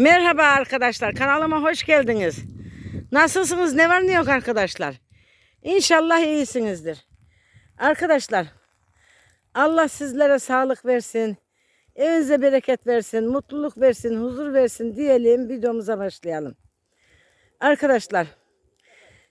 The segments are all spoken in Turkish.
Merhaba arkadaşlar. Kanalıma hoş geldiniz. Nasılsınız? Ne var ne yok arkadaşlar? İnşallah iyisinizdir. Arkadaşlar Allah sizlere sağlık versin. Evinize bereket versin, mutluluk versin, huzur versin diyelim. Videomuza başlayalım. Arkadaşlar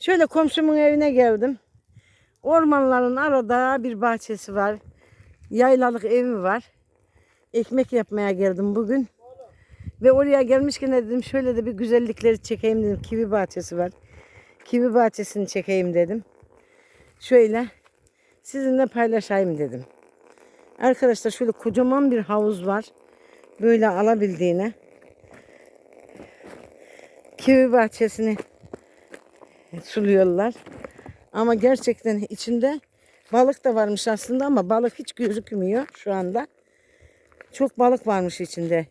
şöyle komşumun evine geldim. Ormanların arada bir bahçesi var. Yaylalık evi var. Ekmek yapmaya geldim bugün. Ve oraya gelmişken de dedim şöyle de bir güzellikleri çekeyim dedim. Kivi bahçesi var. Kivi bahçesini çekeyim dedim. Şöyle sizinle paylaşayım dedim. Arkadaşlar şöyle kocaman bir havuz var. Böyle alabildiğine. Kivi bahçesini suluyorlar. Ama gerçekten içinde balık da varmış aslında ama balık hiç gözükmüyor şu anda. Çok balık varmış içinde.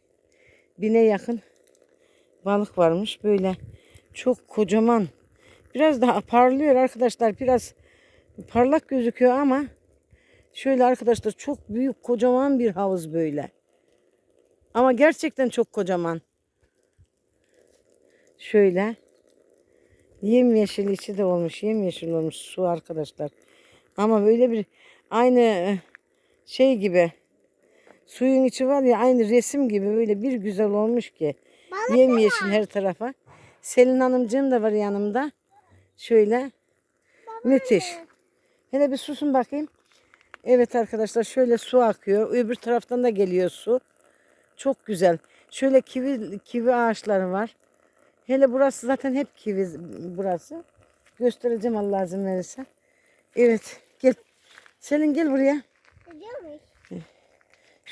Bine yakın balık varmış. Böyle çok kocaman. Biraz daha parlıyor arkadaşlar. Biraz parlak gözüküyor ama şöyle arkadaşlar çok büyük kocaman bir havuz böyle. Ama gerçekten çok kocaman. Şöyle. Yemyeşil içi de olmuş. Yemyeşil olmuş su arkadaşlar. Ama böyle bir aynı eh, şey gibi suyun içi var ya aynı resim gibi böyle bir güzel olmuş ki. Yemyeşil her tarafa. Selin Hanımcığım da var yanımda. Şöyle. Müthiş. Hele bir susun bakayım. Evet arkadaşlar şöyle su akıyor. Öbür taraftan da geliyor su. Çok güzel. Şöyle kivi kivi ağaçları var. Hele burası zaten hep kivi burası. Göstereceğim Allah izin verirse. Evet gel. Selin gel buraya.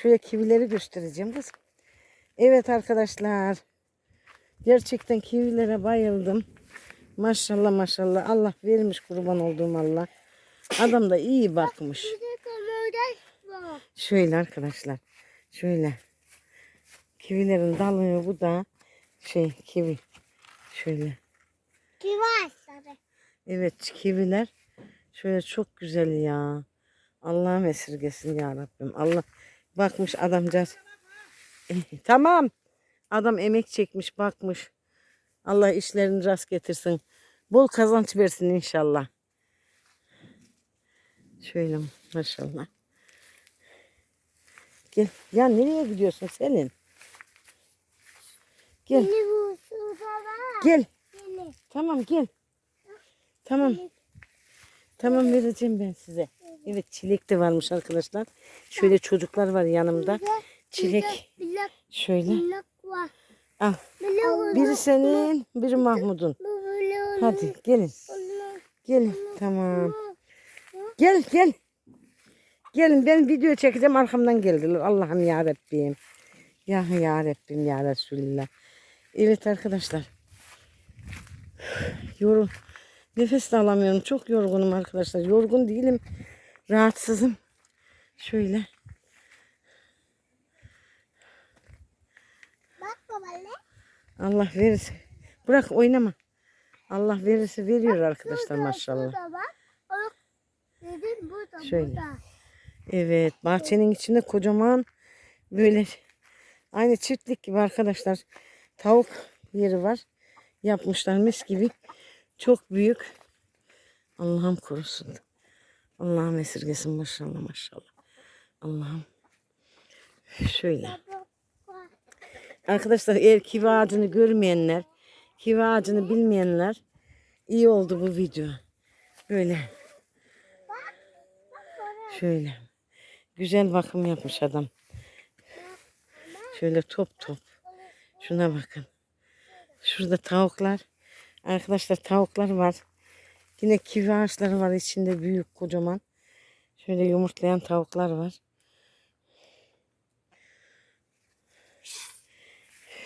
Şöyle kivileri göstereceğim kız. Evet arkadaşlar. Gerçekten kivilere bayıldım. Maşallah maşallah. Allah vermiş kurban olduğum Allah. Adam da iyi bakmış. Şöyle arkadaşlar. Şöyle. Kivilerin dalı bu da şey kivi. Şöyle. Evet kiviler. Şöyle çok güzel ya. Allah'ım esirgesin ya Rabbim. Allah bakmış adamcağız. Tamam. Adam emek çekmiş bakmış. Allah işlerini rast getirsin. Bol kazanç versin inşallah. Şöyle maşallah. Gel. Ya nereye gidiyorsun Selin? Gel. Gel. Tamam gel. Tamam. Tamam vereceğim ben size. Evet çilek de varmış arkadaşlar. Şöyle çocuklar var yanımda. Çilek. Şöyle. Al. Biri senin, biri Mahmud'un. Hadi gelin. Gelin. Tamam. Gel gel. Gelin ben video çekeceğim arkamdan geldiler. Allah'ım ya Rabbim. Ya ya Rabbim ya Resulullah. Evet arkadaşlar. Yorul. Nefes de alamıyorum. Çok yorgunum arkadaşlar. Yorgun değilim. Rahatsızım. Şöyle. Allah verirse. Bırak oynama. Allah verirse veriyor arkadaşlar maşallah. Şöyle. Evet bahçenin içinde kocaman böyle aynı çiftlik gibi arkadaşlar tavuk yeri var. Yapmışlar mis gibi. Çok büyük. Allah'ım korusun. Allah'ım esirgesin maşallah maşallah. Allah'ım. Şöyle. Arkadaşlar eğer kivi ağacını görmeyenler, kivi ağacını bilmeyenler iyi oldu bu video. Böyle. Şöyle. Güzel bakım yapmış adam. Şöyle top top. Şuna bakın. Şurada tavuklar. Arkadaşlar tavuklar var. Yine kivi ağaçları var içinde büyük kocaman. Şöyle yumurtlayan tavuklar var.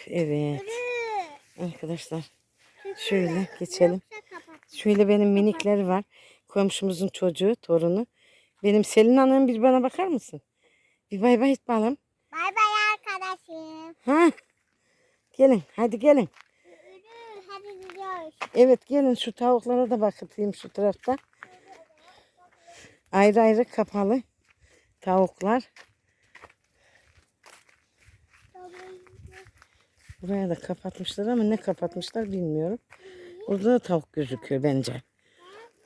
Evet. Arkadaşlar şöyle geçelim. Şöyle benim minikler var. Komşumuzun çocuğu, torunu. Benim Selin Hanım bir bana bakar mısın? Bir bay bay et bakalım. Bay bay arkadaşım. Ha? Gelin hadi gelin. Evet gelin şu tavuklara da bakayım şu tarafta. Ayrı ayrı kapalı tavuklar. Buraya da kapatmışlar ama ne kapatmışlar bilmiyorum. Burada da tavuk gözüküyor bence.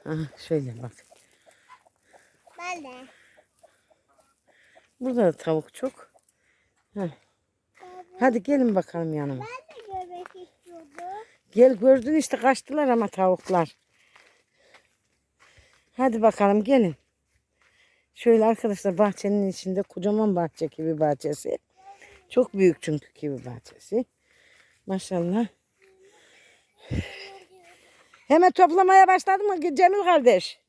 Aha, şöyle bak. Burada da tavuk çok. Heh. Hadi gelin bakalım yanıma. Ben de görmek istiyordum. Gel gördün işte kaçtılar ama tavuklar. Hadi bakalım gelin. Şöyle arkadaşlar bahçenin içinde kocaman bahçe kivi bahçesi. Çok büyük çünkü kivi bahçesi. Maşallah. Hemen toplamaya başladı mı Cemil kardeş?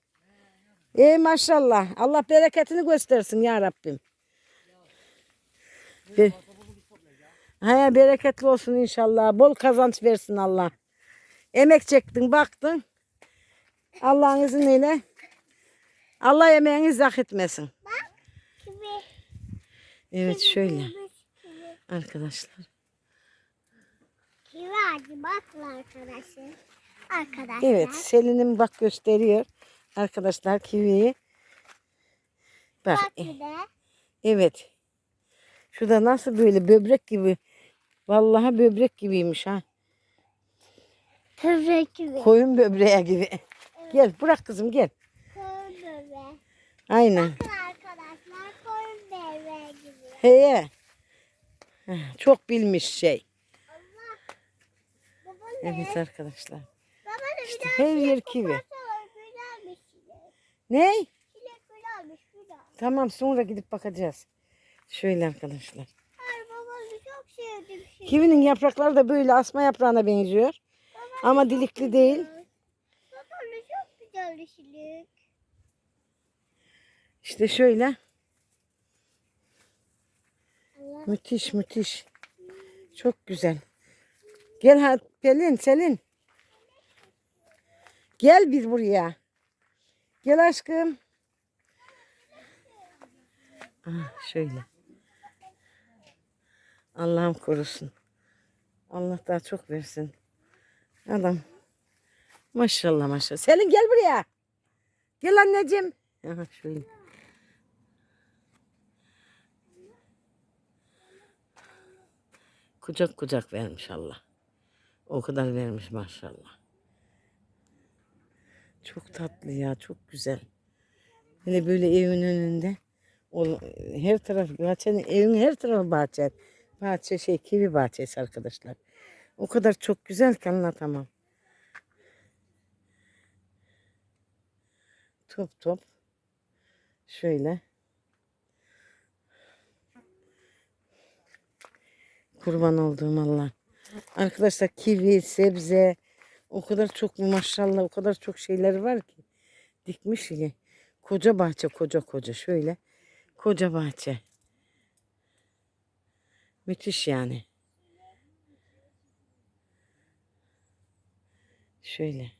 İyi maşallah. Allah bereketini göstersin ya Rabbim. Bir... He, bereketli olsun inşallah. Bol kazanç versin Allah. Emek çektin, baktın. Allah'ın izniyle. Allah emeğini zah etmesin. Evet şöyle arkadaşlar. Kivi ağacı bakın arkadaşım. Arkadaşlar. Evet Selin'im bak gösteriyor. Arkadaşlar kiviyi. Bak Bak evet. Şurada nasıl böyle böbrek gibi. Vallahi böbrek gibiymiş ha. Tabii kivi. Koyun böbreği gibi. Gel bırak kızım gel. Koyun bebe. Aynen. Bakın arkadaşlar koyun bebe gibi. Heye. Çok bilmiş şey. Ne? Evet arkadaşlar. Baba ne İşte bir her yer kivi. güzel. Tamam sonra gidip bakacağız. Şöyle arkadaşlar. Şimdi. Kivinin yaprakları da böyle asma yaprağına benziyor. Ama dilikli değil. Babamı çok güzel çilek. İşte şöyle. Allah. Müthiş müthiş. Çok güzel. Gel ha Pelin Selin. Gel bir buraya. Gel aşkım. Ah, şöyle. Allah'ım korusun. Allah daha çok versin. Adam. Maşallah maşallah. Selin gel buraya. Gel anneciğim. Aha şöyle. Kucak kucak vermiş Allah. O kadar vermiş maşallah. Çok tatlı ya, çok güzel. Hele böyle evin önünde. O, her taraf bahçenin, evin her tarafı bahçe. Bahçe şey, kivi bahçesi arkadaşlar. O kadar çok güzel ki anlatamam. Top top. Şöyle. Kurban olduğum Allah. Arkadaşlar kivi, sebze o kadar çok maşallah o kadar çok şeyler var ki. Dikmiş ki. Koca bahçe koca koca şöyle. Koca bahçe. Müthiş yani. Şöyle.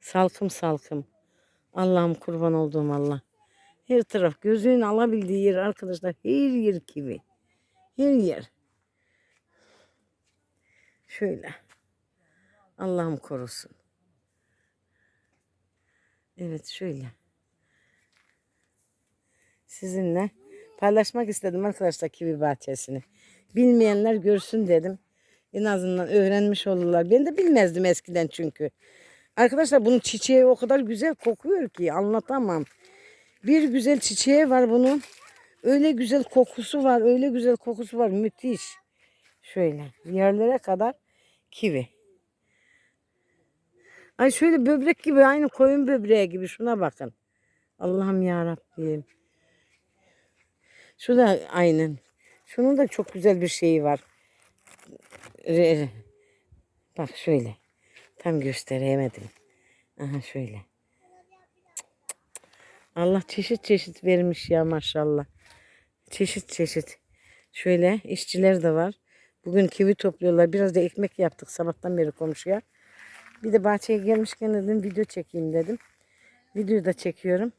Salkım salkım. Allah'ım kurban olduğum Allah. Her taraf gözünün alabildiği yer arkadaşlar. Her yer kivi. Her yer. Şöyle. Allah'ım korusun. Evet şöyle. Sizinle paylaşmak istedim arkadaşlar kivi bahçesini. Bilmeyenler görsün dedim. En azından öğrenmiş olurlar. Ben de bilmezdim eskiden çünkü. Arkadaşlar bunun çiçeği o kadar güzel kokuyor ki anlatamam. Bir güzel çiçeği var bunun. Öyle güzel kokusu var. Öyle güzel kokusu var. Müthiş. Şöyle yerlere kadar kivi. Ay şöyle böbrek gibi aynı koyun böbreği gibi şuna bakın. Allah'ım ya Rabbim. Şu da aynen. Şunun da çok güzel bir şeyi var. Bak şöyle. Tam gösteremedim. Aha şöyle. Allah çeşit çeşit vermiş ya maşallah. Çeşit çeşit. Şöyle işçiler de var. Bugün kivi topluyorlar. Biraz da ekmek yaptık sabahtan beri komşuya. Bir de bahçeye gelmişken dedim video çekeyim dedim. Video da çekiyorum.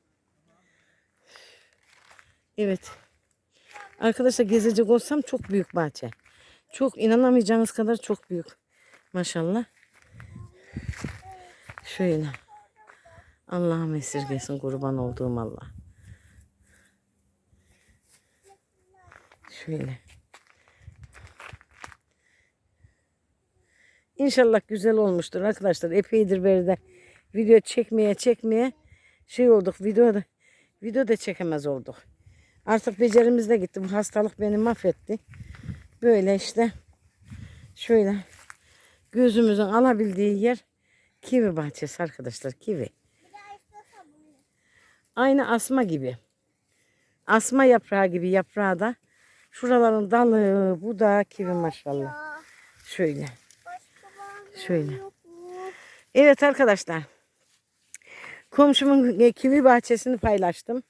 Evet. Arkadaşlar gezecek olsam çok büyük bahçe. Çok inanamayacağınız kadar çok büyük. Maşallah. Şöyle. Allah'ım esirgesin kurban olduğum Allah. Şöyle. İnşallah güzel olmuştur arkadaşlar. Epeydir beri de video çekmeye çekmeye şey olduk. Videoda video da çekemez olduk. Artık becerimiz de gitti. Bu hastalık beni mahvetti. Böyle işte şöyle gözümüzün alabildiği yer kivi bahçesi arkadaşlar. Kivi. Aynı asma gibi. Asma yaprağı gibi yaprağı da. Şuraların dalı, bu da kivi maşallah. Şöyle. Şöyle. Evet arkadaşlar. Komşumun e, kivi bahçesini paylaştım.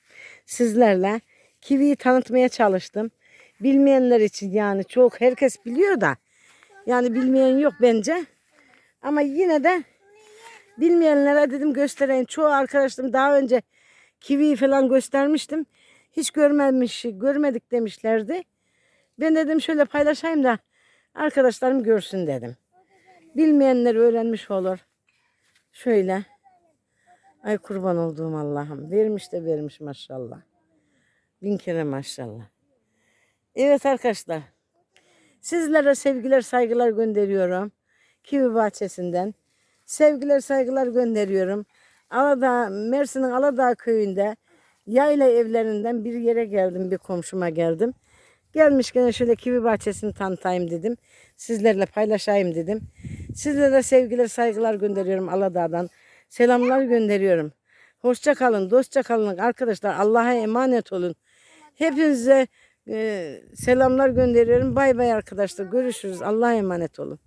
Sizlerle. Kiviyi tanıtmaya çalıştım. Bilmeyenler için yani çok herkes biliyor da. Yani bilmeyen yok bence. Ama yine de bilmeyenlere dedim göstereyim. Çoğu arkadaşlarım daha önce kiviyi falan göstermiştim. Hiç görmemiş, görmedik demişlerdi. Ben dedim şöyle paylaşayım da arkadaşlarım görsün dedim. Bilmeyenler öğrenmiş olur. Şöyle. Ay kurban olduğum Allah'ım. Vermiş de vermiş maşallah. Bin kere maşallah. Evet arkadaşlar. Sizlere sevgiler saygılar gönderiyorum. Kivi bahçesinden. Sevgiler saygılar gönderiyorum. Aladağ, Mersin'in Aladağ köyünde yayla evlerinden bir yere geldim. Bir komşuma geldim. Gelmişken şöyle kivi bahçesini tanıtayım dedim. Sizlerle paylaşayım dedim. Sizlere sevgiler saygılar gönderiyorum Aladağ'dan. Selamlar gönderiyorum. Hoşça kalın, dostça kalın arkadaşlar. Allah'a emanet olun. Hepinize e, selamlar gönderiyorum. Bay bay arkadaşlar. Görüşürüz. Allah'a emanet olun.